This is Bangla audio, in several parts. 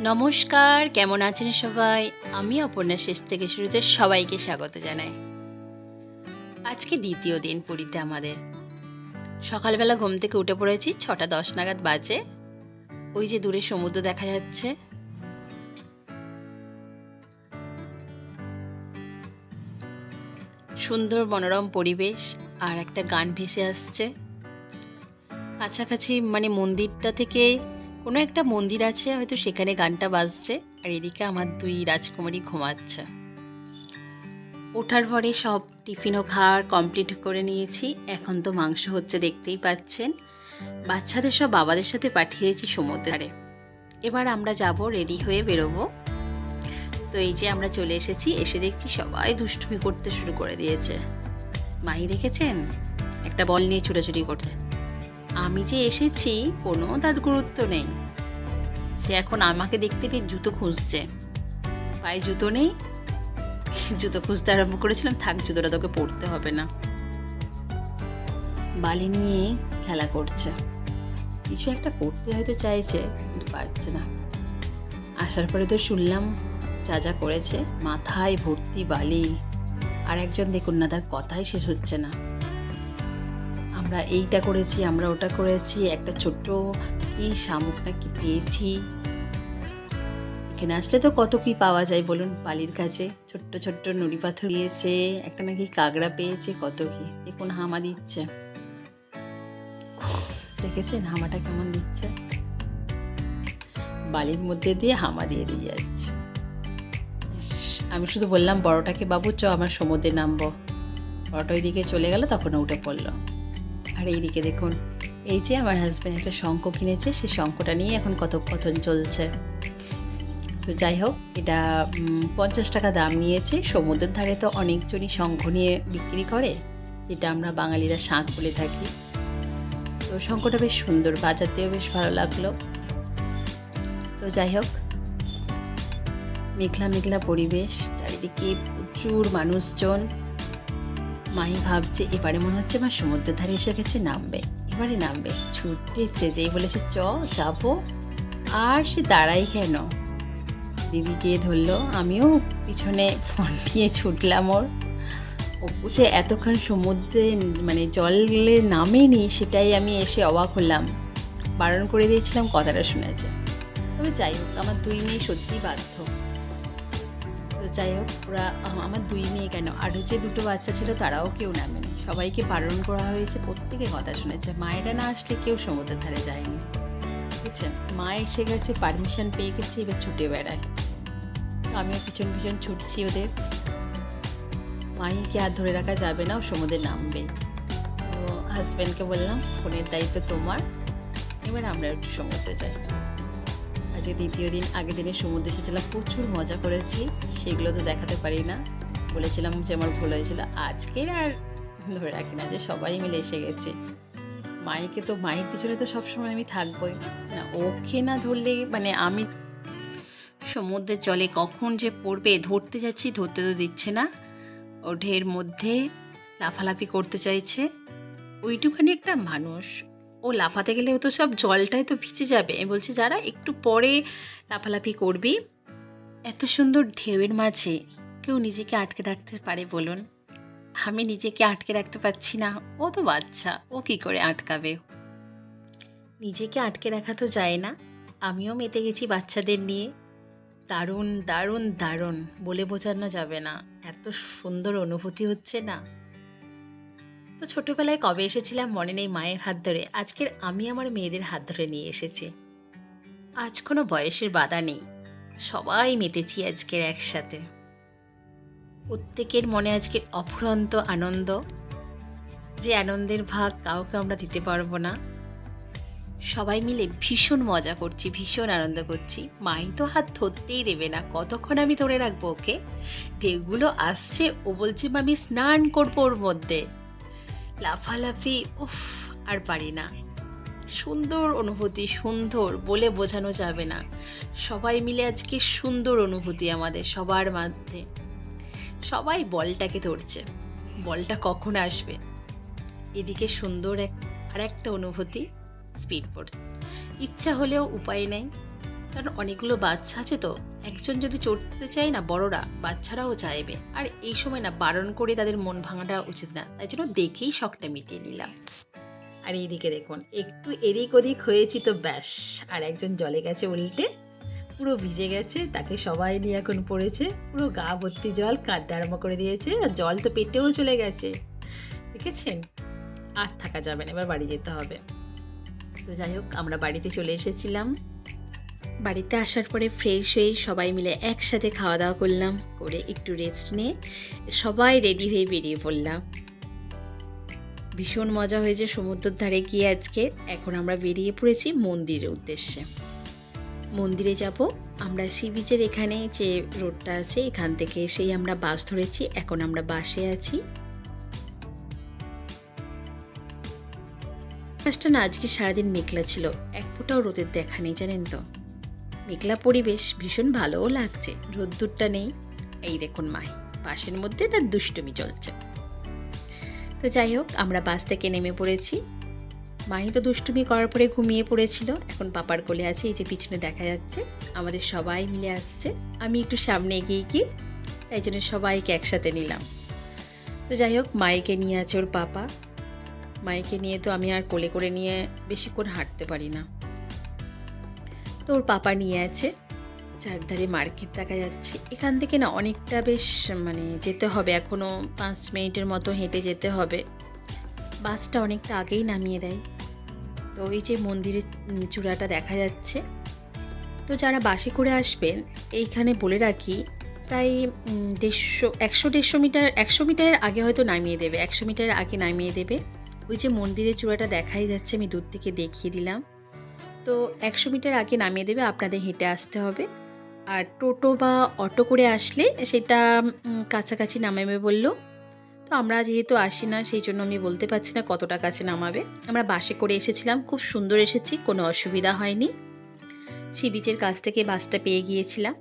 নমস্কার, কেমন আছেন সবাই? আমি অপর্ণা শেষ থেকে শুরুতে সবাইকে স্বাগত জানাই। আজকে দ্বিতীয় দিন পুরীতে আমাদের। সকালবেলা ঘুম থেকে উঠে পড়েছি, ছটা দশ নাগাদ বাজে। ওই যে দূরে সমুদ্র দেখা যাচ্ছে। সুন্দর মনোরম পরিবেশ আর একটা গান ভেসে আসছে। কাছাকাছি মানে মন্দিরটা থেকে কোনো একটা মন্দির আছে, হয়তো সেখানে গানটা বাজছে, আর এদিকে আমার দুই রাজকুমারী ঘুমাচ্ছে। ওঠার পরে সব টিফিনও খাওয়ার কমপ্লিট করে নিয়েছি। এখন তো মাংস হচ্ছে দেখতেই পাচ্ছেন। বাচ্চাদের সব বাবাদের সাথে পাঠিয়েছি সমুদ্রে। এবার আমরা যাব রেডি হয়ে বেরোবো। তো এই যে আমরা চলে এসেছি, এসে দেখছি সবাই দুষ্টুমি করতে শুরু করে দিয়েছে। মাহি দেখেছেন? একটা বল নিয়ে ছুটাছুটি করছে। আমি যে এসেছি, কোনো তার গুরুত্ব নেই। সে এখন আমাকে দেখতে পেয়ে জুতো খুঁজছে। পায়ে জুতো নেই? জুতো খুঁজতে আরম্ভ করেছিলাম, থাক, জুতোটা তোকে পড়তে হবে না। বালি নিয়ে খেলা করছে। কিছু একটা করতে হয়তো চাইছে, কিন্তু পারছে না। আসার পরে তো শুনলাম, যা যা করেছে, মাথায় ভর্তি বালি। আর একজন দেখুন না, তার কথাই শেষ হচ্ছে না। আমরা এইটা করেছি, আমরা ওটা করেছি, একটা ছোট্ট কি শামুক না কি পেয়েছি। এখানে আসলে তো কত কি পাওয়া যায় বলুন বালির কাছে। ছোট্ট ছোট্ট নুড়ি পাথর দিয়েছে, একটা নাকি কাগড়া পেয়েছে, কত কি। দেখুন হামা দিচ্ছে। দেখেছেন হামাটা কেমন দিচ্ছে? বালির মধ্যে দিয়ে হামা দিয়ে দিয়ে যাচ্ছে। আমি শুধু বললাম বড়টাকে বাবু চ, আমার সমুদ্রে নামবো। বড়টা ওইদিকে চলে গেল, তখন উঠে পড়ল। আর এইদিকে দেখুন, এই যে আমার হাজব্যান্ড একটা শঙ্খ কিনেছে, সেই শঙ্খটা নিয়ে এখন কথোপকথন চলছে। তো যাই হোক, এটা পঞ্চাশ টাকা দাম নিয়েছে। সমুদ্রের ধারে তো অনেকজনই শঙ্খ নিয়ে বিক্রি করে, যেটা আমরা বাঙালিরা শাঁখ বলে থাকি। তো শঙ্খটা বেশ সুন্দর বাজাতেও বেশ ভালো লাগল। তো যাই হোক, মেঘলা মেঘলা পরিবেশ, চারিদিকে প্রচুর মানুষজন। মাই ভাবছে, এবারে মনে হচ্ছে আমার সমুদ্রের ধারে এসে গেছে, নামবে। এবারে নামবে। ছুটেছে, যেই বলেছে, চ, যাব। আর সে দাঁড়াই কেন? দিদি গিয়ে ধরলো, আমিও পিছনে ফোন নিয়ে ছুটলাম ওর। ও যে এতক্ষণ সমুদ্রে মানে জলে নামেনি, সেটাই আমি এসে অবাক হলাম। বারণ করে দিয়েছিলাম, কথাটা শুনেছে। তবে যাই হোক, আমার দুই মেয়ে সত্যিই বাধ্য। তো যাই হোক, ওরা আমার দুই মেয়ে কেন? আরও যে দুটো বাচ্চা ছিল, তারাও কেউ নামেনি সবাইকে বারণ করা হয়েছে, প্রত্যেকে কথা শুনেছে। মায়েরা না আসলে কেউ সমুদ্রের ধারে যায়নি। বুঝছেন? মা এসে গেছে পারমিশন পেয়ে গেছে, এবার ছুটে বেড়ায়। আমিও পিছন পিছন ছুটছি ওদের। মাইকে আর ধরে রাখা যাবে না, ও সমুদ্রে নামবে। তো হাজব্যান্ডকে বললাম, ফোনের দায়িত্ব তোমার। এবার আমরা একটু সমুদ্রে যাই। আজকে দ্বিতীয় দিন, আগের দিনে সমুদ্রে এসেছিলাম, প্রচুর মজা করেছি। সেগুলো তো দেখাতে পারি না। বলেছিলাম যে আমার ভুল হয়েছিল। আজকের আর ধরে রাখি না যে সবাই মিলে এসে গেছে। মাইকে তো মায়ের পিছনে তো সবসময় আমি থাকবোই। না, ওকে না ধরলে মানে আমি সমুদ্রের জলে কখন যে পড়বে, ধরতে যাচ্ছি, ধরতে তো দিচ্ছে না। ও ঢের মধ্যে লাফালাফি করতে চাইছে। ওইটুখানি একটা মানুষ। ও লাফাতে গেলেও তো সব জলটাই তো ভিজে যাবে। বলছি, যারা একটু পরে লাফালাফি করবি। এত সুন্দর ঢেউয়ের মাঝে কেউ নিজেকে আটকে রাখতে পারে বলুন। আমি নিজেকে আটকে রাখতে পারছি না। ও তো বাচ্চা, ও কি করে আটকাবে? নিজেকে আটকে রাখা তো যায় না। আমিও মেতে গেছি বাচ্চাদের নিয়ে। দারুণ দারুণ দারুণ বলে বোঝানো যাবে না। এত সুন্দর অনুভূতি হচ্ছে না। তো ছোটবেলায় কবে এসেছিলাম মনে নেই মায়ের হাত ধরে। আজকের আমি আমার মেয়েদের হাত ধরে নিয়ে এসেছি। আজ কোনো বয়সের বাধা নেই। সবাই মেতেছি আজকের একসাথে। প্রত্যেকের মনে আজকে অফুরন্ত আনন্দ। যে আনন্দের ভাগ কাউকে আমরা দিতে পারব না। সবাই মিলে ভীষণ মজা করছি, ভীষণ আনন্দ করছি। মাই তো হাত ধরতেই দেবে না। কতক্ষণ আমি ধরে রাখব ওকে? ঢেউগুলো আসছে, ও বলছে আমি স্নান করব ওর মধ্যে। লাফালাফি, উফ, আর পারি না। সুন্দর অনুভূতি, সুন্দর, বলে বোঝানো যাবে না। সবাই মিলে আজকে সুন্দর অনুভূতি আমাদের সবার মধ্যে। সবাই বলটাকে ধরছে। বলটা কখন আসবে? এদিকে সুন্দর এক আর একটা অনুভূতি স্পিড বোট ইচ্ছা হলেও উপায় নেই। কারণ অনেকগুলো বাচ্চা আছে তো। একজন যদি চড়তে চায় না বড়রা, বাচ্চারাও চাইবে। আর এই সময় না বারণ করে তাদের মন ভাঙাটা উচিত না। তাই জন্য দেখেই শখটা মিটিয়ে নিলাম। আর এইদিকে দেখুন, একটু এদিক ওদিক হয়েছি তো ব্যাস। আর একজন জলে গেছে উল্টে। পুরো ভিজে গেছে, তাকে সবাই নিয়ে এখন পড়েছে। পুরো গা ভর্তি জল কাঁদতে আরম্ভ করে দিয়েছে। আর জল তো পেটেও চলে গেছে। দেখেছেন? আর থাকা যাবে না, এবার বাড়ি যেতে হবে। তো যাই হোক, আমরা বাড়িতে চলে এসেছিলাম। বাড়িতে আসার পরে ফ্রেশ হয়ে সবাই মিলে একসাথে খাওয়া দাওয়া করলাম, করে একটু রেস্ট নিয়ে সবাই রেডি হয়ে বেরিয়ে পড়লাম। ভীষণ মজা হয়েছে সমুদ্রের ধারে গিয়ে আজকে। এখন আমরা বেরিয়ে পড়েছি মন্দিরের উদ্দেশ্যে। মন্দিরে যাব। আমরা সি বিচের এখানে যে রোডটা আছে, এখান থেকে এসেই আমরা বাস ধরেছি। এখন আমরা বাসে আছি। বাসটা না, আজকে সারাদিন মেঘলা ছিল। এক ফোঁটাও রোদের দেখা নেই, জানেন তো? মেঘলা পরিবেশ ভীষণ ভালোও লাগছে, রোদ্দুরটা নেই। এই দেখুন মাহি বাসের মধ্যে তার দুষ্টুমি চলছে। তো যাই হোক, আমরা বাস থেকে নেমে পড়েছি। মাহি তো দুষ্টুমি করার পরে ঘুমিয়ে পড়েছিল, এখন পাপার কোলে আছে, এই যে পিছনে দেখা যাচ্ছে, আমাদের সবাই মিলে আসছে। আমি একটু সামনে এগিয়ে গিয়ে, তাই জন্য সবাইকে একসাথে নিলাম। তো যাই হোক, মাইকে নিয়ে আছে ওর পাপা। মাইকে নিয়ে তো আমি আর কোলে করে নিয়ে বেশিক্ষণ হাঁটতে পারি না। তো ওর পাপা নিয়ে আছে। চারধারে মার্কেট দেখা যাচ্ছে। এখান থেকে না অনেকটা বেশ মানে যেতে হবে। এখনও পাঁচ মিনিটের মতো হেঁটে যেতে হবে। বাসটা অনেকটা আগেই নামিয়ে দেয়। তো এই যে মন্দিরের চূড়াটা দেখা যাচ্ছে। তো যারা বাসে করে আসবেন, এইখানে বলে রাখি, প্রায় দেড়শো, একশো দেড়শো মিটার, একশো মিটারের আগে হয়তো নামিয়ে দেবে। একশো মিটারের আগে নামিয়ে দেবে। ওই যে মন্দিরের চূড়াটা দেখাই যাচ্ছে, আমি দূর থেকে দেখিয়ে দিলাম। তো একশো মিটার আগে নামিয়ে দেবে, আপনাদের হেঁটে আসতে হবে। আর টোটো বা অটো করে আসলে সেটা কাছাকাছি নামাবে বলল। তো আমরা যেহেতু আসি না, সেই জন্য আমি বলতে পারছি না কতটা কাছে নামাবে। আমরা বাসে করে এসেছিলাম, খুব সুন্দর এসেছি, কোনো অসুবিধা হয়নি। সি বিচের কাছ থেকে বাসটা পেয়ে গিয়েছিলাম।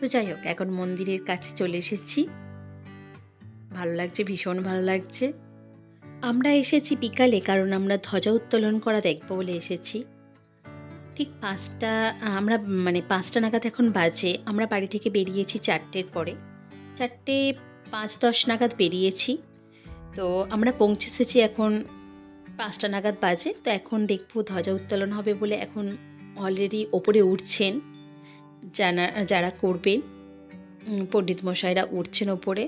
তো যাই হোক, এখন মন্দিরের কাছে চলে এসেছি। ভালো লাগছে, ভীষণ ভালো লাগছে। আমরা এসেছি বিকালে, কারণ আমরা ধ্বজা উত্তোলন করা দেখব বলে এসেছি। ঠিক পাঁচটা, আমরা মানে পাঁচটা নাগাদ এখন বাজে। আমরা বাড়ি থেকে বেরিয়েছি চারটের পরে। চারটে পাঁচ দশ নাগাদ বেরিয়েছি। তো আমরা পৌঁছেছি এখন পাঁচটা নাগাদ বাজে। তো এখন দেখব ধ্বজা উত্তোলন হবে বলে এখন অলরেডি ওপরে উঠছেন। যারা যারা করবেন পণ্ডিত মশাইরা উঠছেন ওপরে।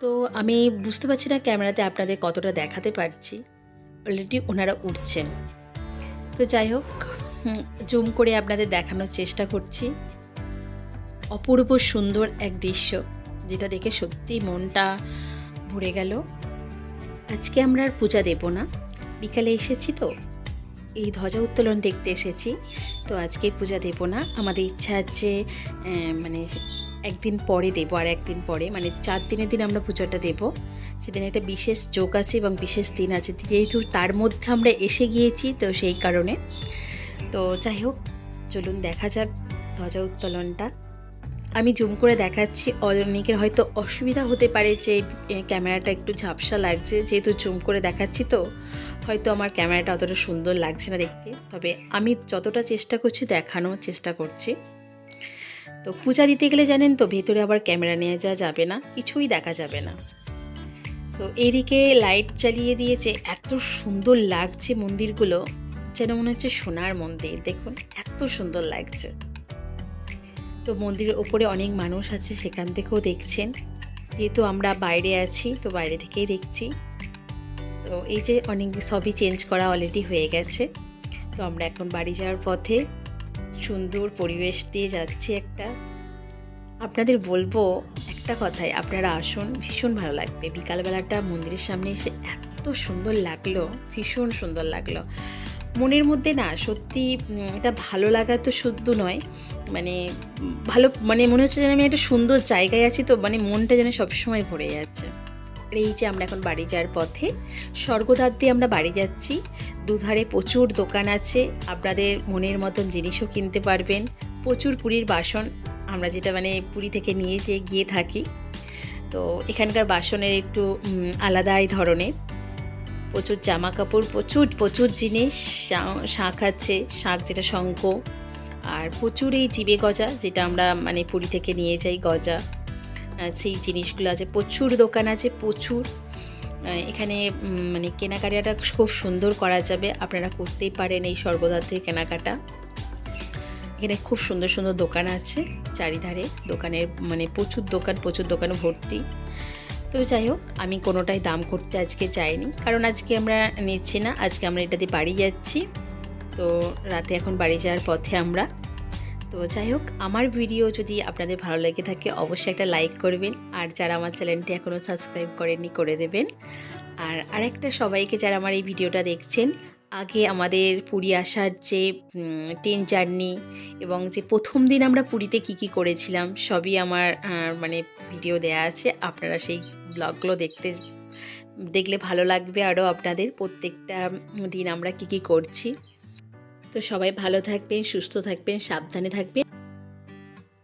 তো আমি বুঝতে পারছি না ক্যামেরাতে আপনাদের কতটা দেখাতে পারছি। অলরেডি ওনারা উঠছেন। তো যাই হোক জুম করে আপনাদের দেখানোর চেষ্টা করছি। অপূর্ব সুন্দর এক দৃশ্য, যেটা দেখে সত্যি মনটা ভরে গেল। আজকে আমরা আর পূজা দেব না। বিকালে এসেছি তো। এই ধ্বজা উত্তোলন দেখতে এসেছি। তো আজকে পূজা দেব না। আমাদের ইচ্ছা আছে মানে একদিন পরে দেবো, আর একদিন পরে মানে চার দিনের দিন আমরা পূজাটা দেব। সেদিন একটা বিশেষ যোগ আছে এবং বিশেষ দিন আছে। যেহেতু তার মধ্যে আমরা এসে গিয়েছি, তো সেই কারণে তো যাই হোক, চলুন দেখা যাক ধ্বজা উত্তোলনটা। আমি জুম করে দেখাচ্ছি অনেকের হয়তো অসুবিধা হতে পারে যে ক্যামেরাটা একটু ঝাপসা লাগছে। যেহেতু জুম করে দেখাচ্ছি তো, হয়তো আমার ক্যামেরাটা অতটা সুন্দর লাগছে না দেখতে। তবে আমি যতটা চেষ্টা করছি দেখানোর চেষ্টা করছি। তো পূজা দিতে গেলে জানেন তো, ভেতরে আবার ক্যামেরা নিয়ে যাওয়া যাবে না, কিছুই দেখা যাবে না। তো এইদিকে লাইট জ্বালিয়ে দিয়েছে, এত সুন্দর লাগছে মন্দিরগুলো। যেন মনে হচ্ছে সোনার মন্দির। দেখুন, এত সুন্দর লাগছে। তো মন্দিরের ওপরে অনেক মানুষ আছে, সেখান থেকেও দেখছেন। যেহেতু আমরা বাইরে আছি, তো বাইরে থেকেই দেখছি। তো এই যে অনেক সবই চেঞ্জ করা অলরেডি হয়ে গেছে। তো আমরা এখন বাড়ি যাওয়ার পথে সুন্দর পরিবেশ দিয়ে যাচ্ছি একটা। আপনাদের বলব একটা কথাই, আপনারা আসুন, ভীষণ ভালো লাগবে। বিকালবেলাটা মন্দিরের সামনে এসে এত সুন্দর লাগল, ভীষণ সুন্দর লাগল। মনের মধ্যে না সত্যি এটা ভালো লাগা তো শুদ্ধ নয়। মানে ভালো মানে মনে হচ্ছে যেন আমি একটা সুন্দর জায়গায় আছি তো মানে মনটা যেন সবসময় ভরে যাচ্ছে। আর এই যে আমরা এখন বাড়ি যাওয়ার পথে স্বর্গদ্বার দিয়ে আমরা বাড়ি যাচ্ছি। দুধারে প্রচুর দোকান আছে, আপনাদের মনের মতন জিনিসও কিনতে পারবেন। প্রচুর পুরীর বাসন, আমরা যেটা মানে পুরী থেকে নিয়ে যেয়ে গিয়ে থাকি। তো এখানকার বাসনের একটু আলাদাই ধরনের। প্রচুর জামা কাপড় প্রচুর প্রচুর জিনিস শাঁখ আছে শাঁখ যেটা শঙ্খ, আর প্রচুর এই জিবে গজা যেটা আমরা মানে পুরী থেকে নিয়ে যাই গজা সেই জিনিসগুলো আছে, প্রচুর দোকান আছে, প্রচুর এখানে মানে কেনাকাটাটা খুব সুন্দর করা যাবে, আপনারা করতেই পারেন এই স্বর্গদার কেনাকাটা। এখানে খুব সুন্দর সুন্দর দোকান আছে, চারিধারে দোকানের মানে প্রচুর দোকান প্রচুর দোকান ভর্তি। তো যাই হোক, আমি কোনোটাই দাম করতে আজকে চাইনি। কারণ আজকে আমরা নিচ্ছি না, আজকে আমরা এটা দিয়ে বাড়ি যাচ্ছি। তো রাতে এখন বাড়ি যাওয়ার পথে আমরা। তো যাই হোক, আমার ভিডিও যদি আপনাদের ভালো লেগে থাকে, অবশ্যই একটা লাইক করবেন। আর যারা আমার চ্যানেলটি এখনও সাবস্ক্রাইব করেননি, করে দেবেন। আর আরেকটা সবাইকে যারা আমার এই ভিডিওটা দেখছেন, আগে আমাদের পুরী আসার যে ট্রেন জার্নি এবং যে প্রথম দিন আমরা পুরীতে কি কি করেছিলাম, সবই আমার মানে ভিডিও দেয়া আছে। আপনারা সেই ব্লগগুলো দেখতে, দেখলে ভালো লাগবে আরও আপনাদের প্রত্যেকটা দিন আমরা কি কি করছি। তো সবাই ভালো থাকবেন, সুস্থ থাকবেন, সাবধানে থাকবেন।